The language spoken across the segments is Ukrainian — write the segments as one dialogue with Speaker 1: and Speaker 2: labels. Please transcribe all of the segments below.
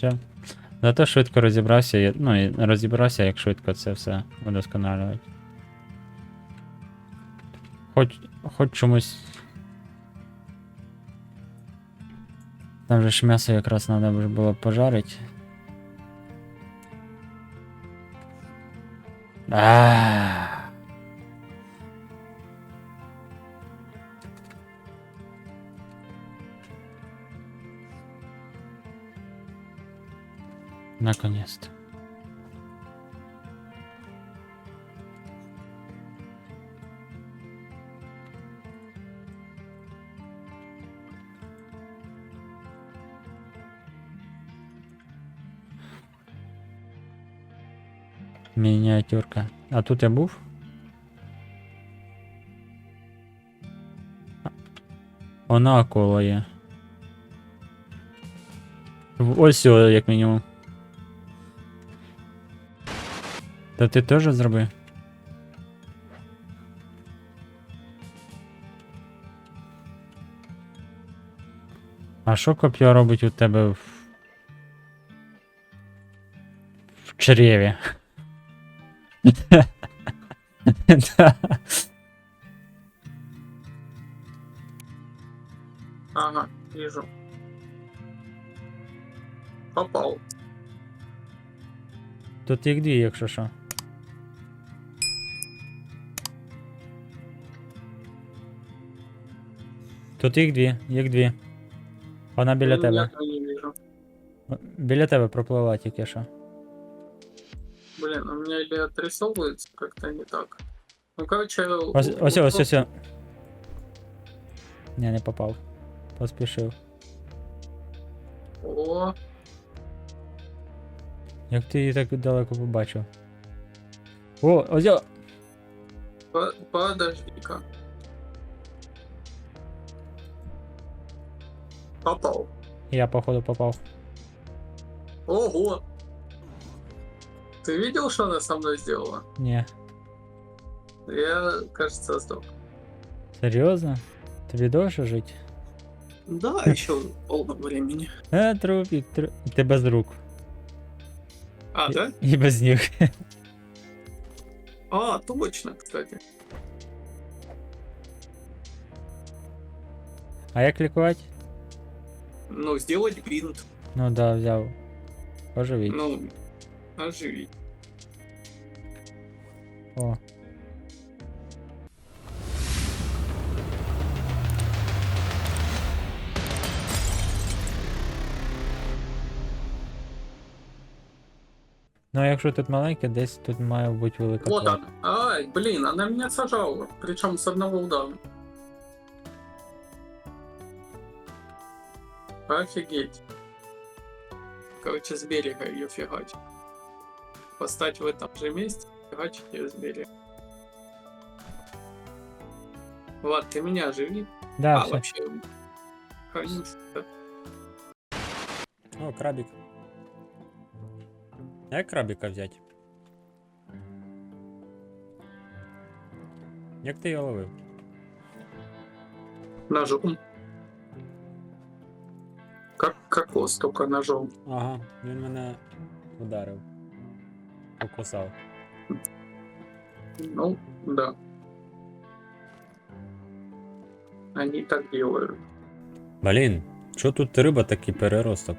Speaker 1: Все. Зато швидко розібрався, ну і розібрався, як швидко це все удосконалювати. Хоч, хоч чомусь. Там же ж м'ясо якраз треба було пожарити. А. Наконец-то. Мініатюрка. А тут я був? А, Вона акула є. В- Ось о, як мінімум. Та ти теж зроби? А що коп'я робить у тебе в. В чреві?
Speaker 2: Ага, вижу. Попал.
Speaker 1: Тут їх дві, якщо що. Тут їх дві, їх дві. Вона біля
Speaker 2: Ну,
Speaker 1: тебе.
Speaker 2: Я не вижу.
Speaker 1: Біля тебе пропливла тільки що.
Speaker 2: Блин, у меня или отрисовывается как-то не так. Ну, короче...
Speaker 1: Ось, ось, ось, ось. Не, не попав. Поспішив.
Speaker 2: О,
Speaker 1: Як ти її так далеко побачив? О, ось.
Speaker 2: по- подожди-ка. Попал.
Speaker 1: Я походу попав.
Speaker 2: Ого! Ты видел, что она со мной сделала?
Speaker 1: Ні.
Speaker 2: Я, кажется, сдох.
Speaker 1: Серйозно? Тобі довше жить?
Speaker 2: Да, еще полно времени.
Speaker 1: Е, трупік, тру... І ти без рук.
Speaker 2: А,
Speaker 1: І-
Speaker 2: да?
Speaker 1: І без ніг.
Speaker 2: А, точно, кстати.
Speaker 1: А як лікувати?
Speaker 2: Ну, сделать бинт.
Speaker 1: Ну да, взяв. Оживіть.
Speaker 2: Ну, оживить.
Speaker 1: О. Ну, а якщо тут маленьке, десь тут має бути велика
Speaker 2: Вот
Speaker 1: плата.
Speaker 2: она. Ай, блин, она меня сажала. Причем с одного удара. Офигеть. Короче, с берега ее фигачить. Поставить в этом же месте, фигачить ее с берега. Влад, ты меня оживи.
Speaker 1: Да,
Speaker 2: а,
Speaker 1: все.
Speaker 2: вообще... Конечно.
Speaker 1: О, крабик. Як крабика взяти? Як ти його ловив?
Speaker 2: Ножом. Кокос, только ножом.
Speaker 1: Ага, він мене ударив. Покусав.
Speaker 2: Ну, да. Они так делают.
Speaker 1: Блін, що тут риба такий переросток?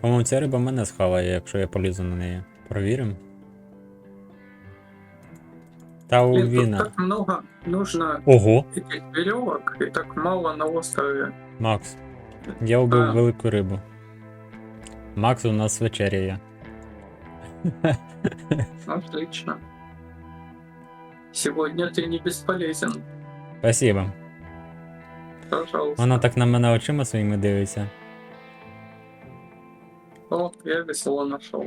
Speaker 1: По-моєму, ця риба мене схаває, якщо я полізу на неї. Провіримо. Та у
Speaker 2: Блин, тут
Speaker 1: Віна.
Speaker 2: так много нужно
Speaker 1: Ого!
Speaker 2: этих веревок и так мало на острове.
Speaker 1: Макс. Я вбив
Speaker 2: А.
Speaker 1: велику рибу. Макс у нас вечеряє.
Speaker 2: Отлично. Сегодня ты не бесполезен.
Speaker 1: Спасибо.
Speaker 2: Пожалуйста.
Speaker 1: Вона так на мене очима своїми дивиться.
Speaker 2: О, я весело нашел.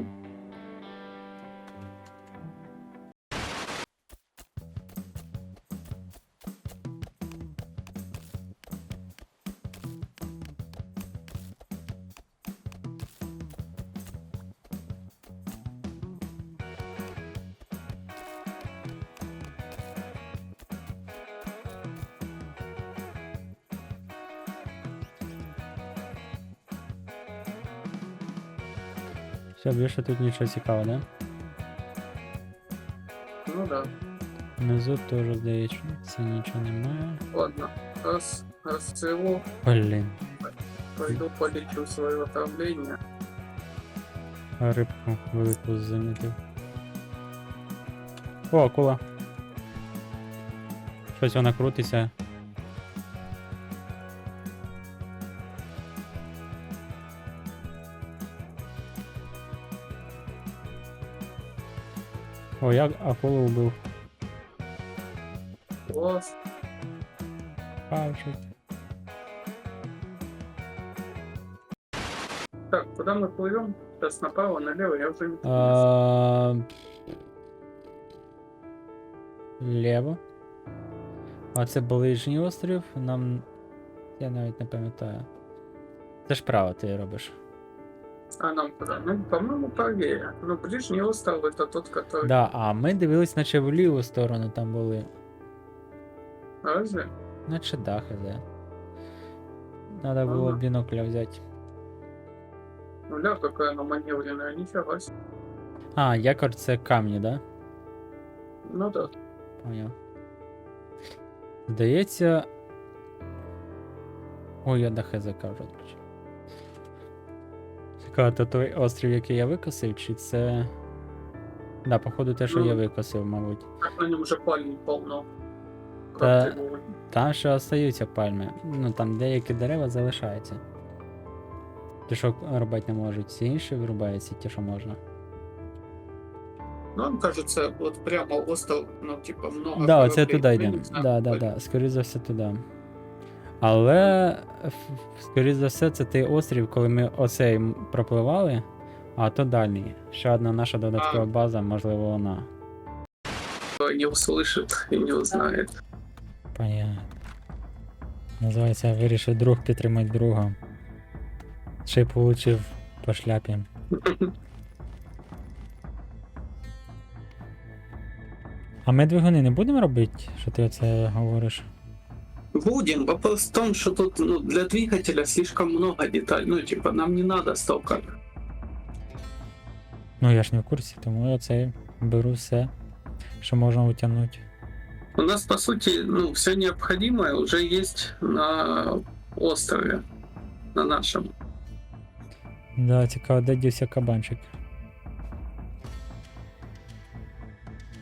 Speaker 1: Все, більше тут нічого цікавого, да?
Speaker 2: Ну да.
Speaker 1: Внизу теж здається, це нічого немає.
Speaker 2: Ладно. Раз, раз всего
Speaker 1: Блін,
Speaker 2: пойду полечу свое отравление.
Speaker 1: рибку велику замітив. О, акула. Щось вона крутиться. О, я акулу вбив.
Speaker 2: Класс.
Speaker 1: Павчик.
Speaker 2: Так, куда мы плывем? Сейчас направо, налево, я уже.
Speaker 1: А, Лево. А це ближній острів. Нам. Я навіть не пам'ятаю. Це ж право ти робиш.
Speaker 2: А нам куда? Ну, по-моему, правее. Ну, ближний остров это тот, который...
Speaker 1: Да, а ми дивились, наче в ліву сторону там були.
Speaker 2: Разве?
Speaker 1: Наче да. Надо було
Speaker 2: Ага.
Speaker 1: бінокля взяти.
Speaker 2: Ну, ля, какая она маневренная, нифига себе.
Speaker 1: А, якор це камні, да?
Speaker 2: Ну да.
Speaker 1: Поняв. Здається. Ой, я дахи закажу. Цікаво, то той острів, який я викосив, чи це. Да, походу те, що я
Speaker 2: Ну.
Speaker 1: викосив, мабуть.
Speaker 2: Так на нем уже пальм ты его-
Speaker 1: Там ще остаються пальми. Ну там деякі дерева залишаються. Ті, що робити не можуть, всі інші вирубаються, ті, що можна.
Speaker 2: Ну, он кажется, вот прямо остров, ну, типа, много.
Speaker 1: Да, оце туди йдемо. Да, да, да. Скоріше за все туди. Але, скоріше за все, це той острів, коли ми оцей пропливали, а то дальній. Ще одна наша додаткова база, можливо, вона.
Speaker 2: Не услышит и не узнает.
Speaker 1: Понятно. Називається вирішив друг підтримати друга. Ще й получив по шляпі. А ми двигуни не будемо робити, що ти оце говориш?
Speaker 2: Будем. Вопрос в том, что тут ну, для двигателя слишком много деталей. Ну, типа, нам не надо столько.
Speaker 1: Ну я ж не в курсі, тому я це беру все, що можна витягнути.
Speaker 2: У нас, по сути, ну, все необходимое уже есть на острове, на нашем.
Speaker 1: Да, цікаво, де дівся кабанчик.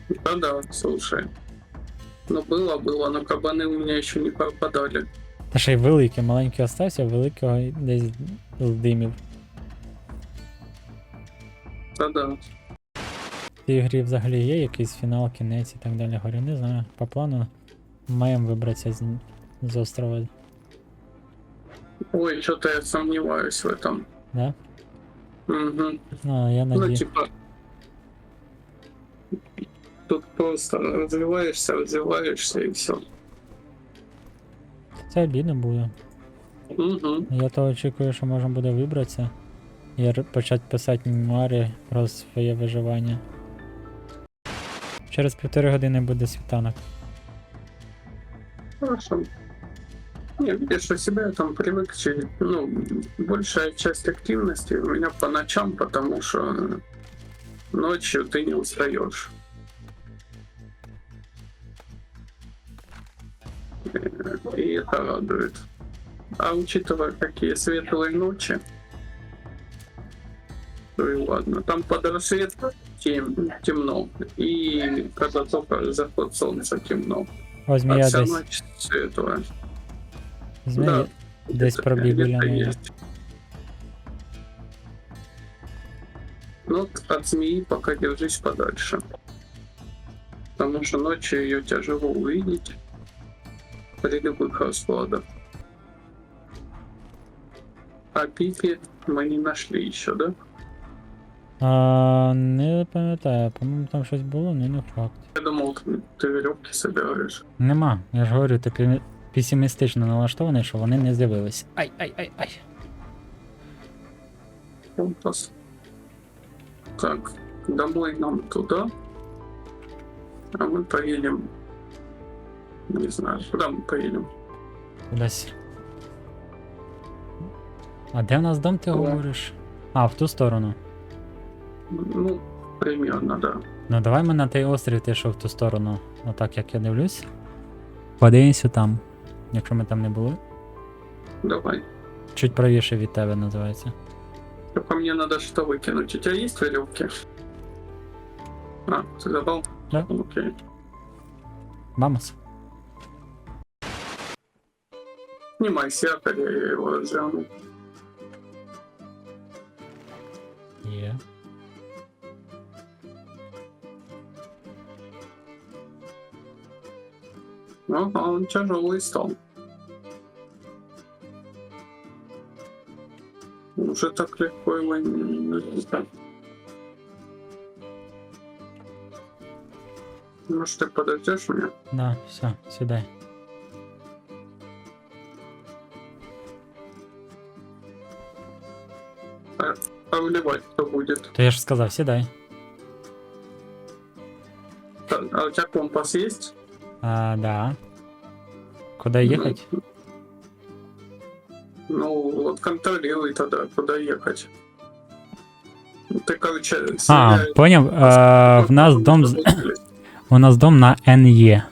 Speaker 2: Да-да, слушай. Ну, было, было, но кабаны у меня еще не попадали.
Speaker 1: Та ще й великий, маленький остався, великого десь здимів.
Speaker 2: Да-да.
Speaker 1: В цій грі взагалі є якийсь фінал, кінець і так далі. Говорю, не знаю. По плану маємо вибратися з, з острова,
Speaker 2: Ой, что-то я сомневаюсь в этом.
Speaker 1: да?
Speaker 2: Угу.
Speaker 1: Ну, я
Speaker 2: Ну,
Speaker 1: надію.
Speaker 2: типа... Тут просто развиваешься, развиваешься и все.
Speaker 1: Це обідно буде.
Speaker 2: Угу.
Speaker 1: Я то очікую, що можна буде вибратися і почати писати мемуари про своє виживання. Через півтори години буде світанок.
Speaker 2: Хорошо. Не, видишь, у себя я там привык, ну, большая часть активности у меня по ночам, потому что ночью ты не устаешь. И это радует. А учитывая, какие светлые ночи, то и ладно. Там под рассвет тем, темно. И когда только заход солнца темно.
Speaker 1: О,
Speaker 2: А
Speaker 1: змія
Speaker 2: вся
Speaker 1: десь.
Speaker 2: ночь светлая.
Speaker 1: Змія десь
Speaker 2: Где-то-
Speaker 1: пробіг біля
Speaker 2: где-то
Speaker 1: неї.
Speaker 2: есть. Ну, вот от змеи пока держись подальше. Потому что ночью ее тяжело увидеть при любых раскладах. А пики мы не нашли еще, да?
Speaker 1: А, не пам'ятаю, по-моєму, там щось було, але не факт.
Speaker 2: Я думал, ты веревки собираешь.
Speaker 1: Нема, я ж говорю, ти пі- песимістично налаштований, що вони не з'явились. Ай, ай, ай, ай.
Speaker 2: Компас. Так, домой нам туда. А мы поедем. Не знаю, куда мы поедем.
Speaker 1: Кудись. А де в нас дом, ти
Speaker 2: О.
Speaker 1: говориш? А, в ту сторону.
Speaker 2: Ну, примерно, да.
Speaker 1: Ну давай ми на той острів, ти що в ту сторону. Отак як я дивлюсь. Подивимося там. Якщо ми там не були.
Speaker 2: Давай.
Speaker 1: Чуть правіше від тебе називається.
Speaker 2: Только мне надо что выкинуть. У тебя есть веревки? А, ты забыл?
Speaker 1: Да.
Speaker 2: Окей.
Speaker 1: Вамос.
Speaker 2: Снимай якорь, я его взял.
Speaker 1: Є.
Speaker 2: Ага, он тяжелый стал. Уже так легко его не нельзя. Может, ты подождешь меня?
Speaker 1: Да, все, сідай.
Speaker 2: А вливать кто будет?
Speaker 1: То я ж сказав, сідай.
Speaker 2: А а у тебя компас есть?
Speaker 1: А, да. Куди їхати?
Speaker 2: Ну, вот контролируй тогда, куда ехать. Ну, Ты, короче,
Speaker 1: А,
Speaker 2: стреляй.
Speaker 1: поняв. А, в нас дом. з- У нас дом на НЕ.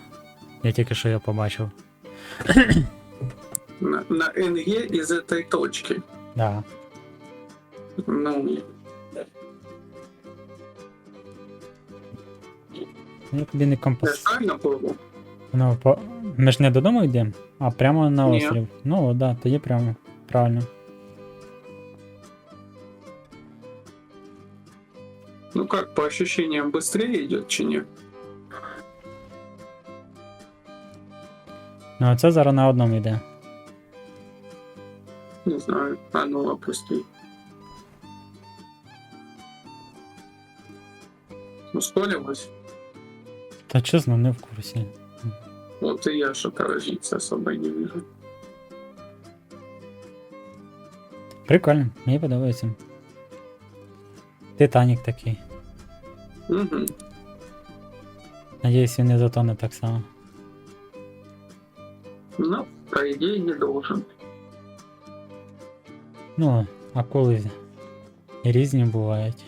Speaker 1: Я тільки що його побачив.
Speaker 2: на, на НЕ из этой точки.
Speaker 1: Да.
Speaker 2: Ну,
Speaker 1: Я тобі не компас. Ну, по... Ми ж не додому йдемо, а прямо на
Speaker 2: Ні.
Speaker 1: острів. Ну, от, да, тоді прямо. Правильно.
Speaker 2: Ну как, по ощущениям быстрее идет, чи нет?
Speaker 1: Ну, а це зараз на одному йде.
Speaker 2: Не знаю. А ну, опусти. Ускорилось?
Speaker 1: Та чесно, не в курсі.
Speaker 2: Вот и я что-то разницы особо не вижу.
Speaker 1: Прикольно, мені подобається. Титанік такий.
Speaker 2: Угу.
Speaker 1: Надіюсь, він не затоне так само.
Speaker 2: Ну, по идее, не должен.
Speaker 1: Ну, акули різні бувають.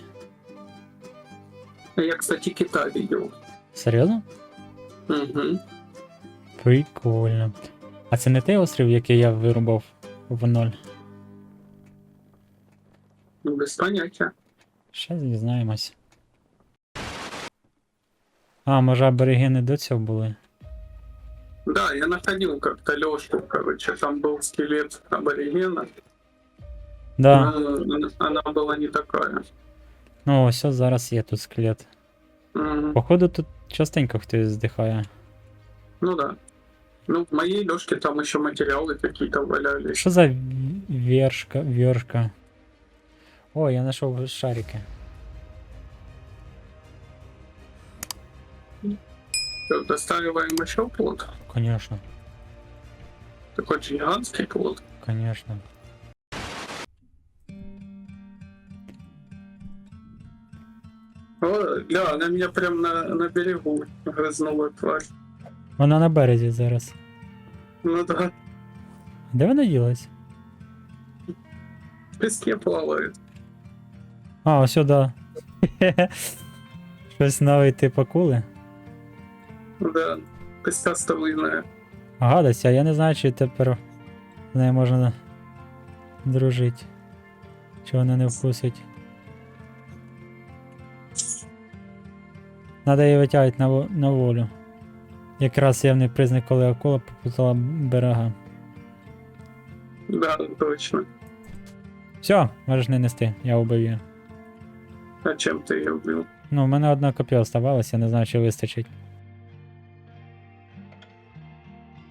Speaker 2: Я, кстати, кита видел.
Speaker 1: Серйозно?
Speaker 2: Угу.
Speaker 1: Прикольно. А це не той острів, який я вирубав в ноль.
Speaker 2: Ну, без понятия.
Speaker 1: Ще дізнаємось. А, може аборигени до цього були?
Speaker 2: Да, я находил как-то Лёшку, короче, там был скелет аборигена.
Speaker 1: Да.
Speaker 2: но она была не такая.
Speaker 1: Ну, ось ось зараз є тут скелет.
Speaker 2: Мгм.
Speaker 1: Походу тут частенько хтось здихає.
Speaker 2: Ну да. Ну, в моей Лёшке там еще материалы какие-то валялись.
Speaker 1: Що за вершка, вершка? О, я знайшов шарики.
Speaker 2: Всё, Достаиваем еще плод.
Speaker 1: Конечно,
Speaker 2: Такой гигантский плод.
Speaker 1: конечно.
Speaker 2: Да, она меня прям на, на берегу грызнула тварь.
Speaker 1: Вона на березі зараз.
Speaker 2: Ну да,
Speaker 1: Де вона ділась?
Speaker 2: в песке плавает.
Speaker 1: А, ось сюди. Щось новий тип акули.
Speaker 2: Да, пескастовыйная.
Speaker 1: Гадость, а я не знаю, чи тепер з нею можна дружити. Чи вона не вкусить. Надо її витягувати на, на волю. Якраз явний признак, коли акула попутала берега.
Speaker 2: Да, точно.
Speaker 1: Все, можеш не нести, я убив її.
Speaker 2: А чим ти її вбив?
Speaker 1: Ну, в мене одна копія оставалась, я не знаю, чи вистачить.